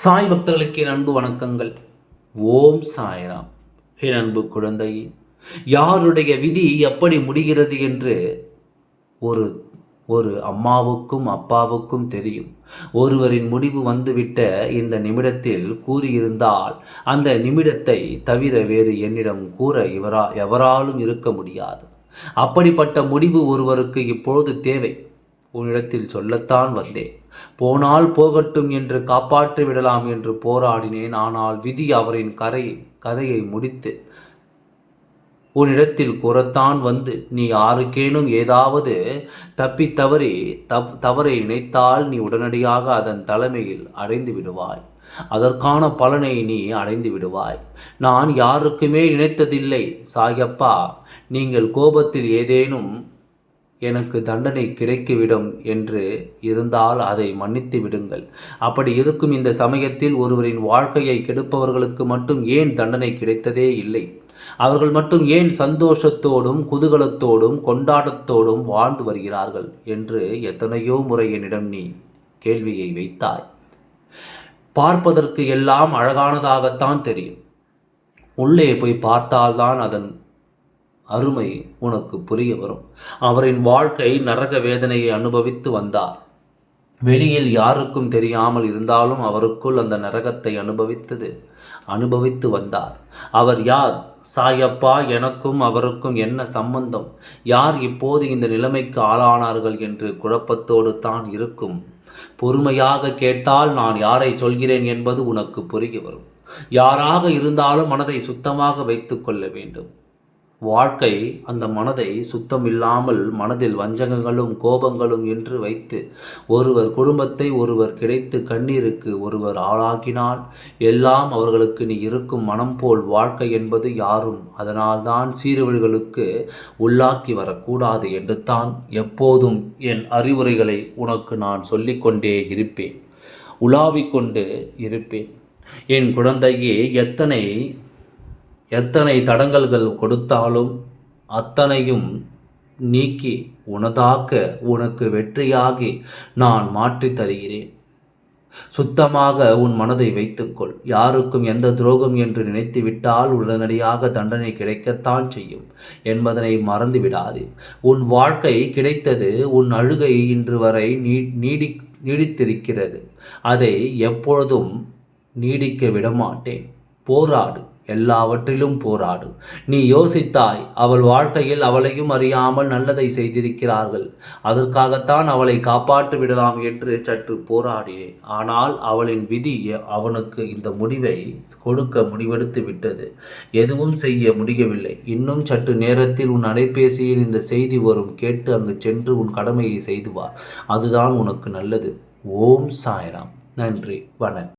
சாய் பக்தர்களுக்கு என் அன்பு வணக்கங்கள். ஓம் சாய்ராம். என் அன்பு குழந்தை யாருடைய விதி எப்படி முடிகிறது என்று ஒரு ஒரு அம்மாவுக்கும் அப்பாவுக்கும் தெரியும். ஒருவரின் முடிவு வந்துவிட்ட இந்த நிமிடத்தில் கூறியிருந்தால் அந்த நிமிடத்தை தவிர வேறு என்னிடம் கூற இவரா எவராலும் இருக்க முடியாது. அப்படிப்பட்ட முடிவு ஒருவருக்கு இப்பொழுது தேவை. உன்னிடத்தில் சொல்லத்தான் வந்தேன். போனால் போகட்டும் என்று காப்பாற்றி விடலாம் என்று போராடினேன். ஆனால் விதி அவரின் கரை கதையை முடித்து உன்னிடத்தில் கூறத்தான் வந்து நீ யாருக்கேனும் ஏதாவது தப்பி தவறி தப் தவறை நினைத்தால் நீ உடனடியாக அதன் தலைமையில் அடைந்து விடுவாய். அதற்கான பலனை நீ அடைந்து விடுவாய். நான் யாருக்குமே நினைத்ததில்லை சாயப்பா. நீங்கள் கோபத்தில் ஏதேனும் எனக்கு தண்டனை கிடைக்கிவிடும் என்று இருந்தால் அதை மன்னித்து விடுங்கள். அப்படி இருக்கும் இந்த சமயத்தில் ஒருவரின் வாழ்க்கையை கெடுப்பவர்களுக்கு மட்டும் ஏன் தண்டனை கிடைத்ததே இல்லை? அவர்கள் மட்டும் ஏன் சந்தோஷத்தோடும் குதூகலத்தோடும் கொண்டாட்டத்தோடும் வாழ்ந்து வருகிறார்கள் என்று எத்தனையோ முறை என்னிடம் நீ கேள்வியை வைத்தாய். பார்ப்பதற்கு எல்லாம் அழகானதாகத்தான் தெரியும். உள்ளே போய் பார்த்தால்தான் அதன் அருமை உனக்கு புரிய வரும். அவரின் வாழ்க்கை நரக வேதனையை அனுபவித்து வந்தார். வெளியில் யாருக்கும் தெரியாமல் இருந்தாலும் அவருக்குள் அந்த நரகத்தை அனுபவித்தது அனுபவித்து வந்தார். அவர் யார்? சாயப்பா எனக்கும் அவருக்கும் என்ன சம்பந்தம்? யார் இப்போது இந்த நிலைமைக்கு ஆளானார்கள் என்று குழப்பத்தோடு தான் இருக்கும். பொறுமையாக கேட்டால் நான் யாரை சொல்கிறேன் என்பது உனக்கு புரிய வரும். யாராக இருந்தாலும் மனதை சுத்தமாக வைத்து கொள்ள வேண்டும். வாழ்க்கை அந்த மனதை சுத்தமில்லாமல் மனதில் வஞ்சகங்களும் கோபங்களும் என்று வைத்து ஒருவர் குடும்பத்தை ஒருவர் கிடைத்து கண்ணீருக்கு ஒருவர் ஆளாக்கினால் எல்லாம் அவர்களுக்கு நீ இருக்கும் மனம் போல் வாழ்க்கை என்பது யாரும் அதனால்தான் சீர்வழிகளுக்கு உள்ளாக்கி வரக்கூடாது என்று தான் எப்போதும் என் அறிவுரைகளை உனக்கு நான் சொல்லிக்கொண்டே இருப்பேன். உலாவிக்கொண்டு இருப்பேன். என் குழந்தையே எத்தனை எத்தனை தடங்கல்கள் கொடுத்தாலும் அத்தனையும் நீக்கி உனதாக்க உனக்கு வெற்றியாகி நான் மாற்றித் தருகிறேன். சுத்தமாக உன் மனதை வைத்துக்கொள். யாருக்கும் எந்த துரோகம் என்று நினைத்து விட்டால் உடனடியாக தண்டனை கிடைக்கத்தான் செய்யும் என்பதனை மறந்து விடாது உன் வாழ்க்கை கிடைத்தது உன் அழுகை இன்று வரை நீ நீடி நீடித்திருக்கிறது. அதை எப்பொழுதும் நீடிக்க விடமாட்டேன். போராடு. எல்லாவற்றிலும் போராடு. நீ யோசித்தாய் அவள் வாழ்க்கையில் அவளையும் அறியாமல் நல்லதை செய்திருக்கிறார்கள். அதற்காகத்தான் அவளை காப்பாற்றி விடலாம் என்று சற்று போராடினேன். ஆனால் அவளின் விதி அவனுக்கு இந்த முடிவை கொடுக்க முடிவெடுத்து விட்டது. எதுவும் செய்ய முடியவில்லை. இன்னும் சற்று நேரத்தில் உன் அலைபேசியில் இந்த செய்தி வரும். கேட்டு அங்கு சென்று உன் கடமையை செய்துவார் அதுதான் உனக்கு நல்லது. ஓம் சாய்ராம். நன்றி. வணக்கம்.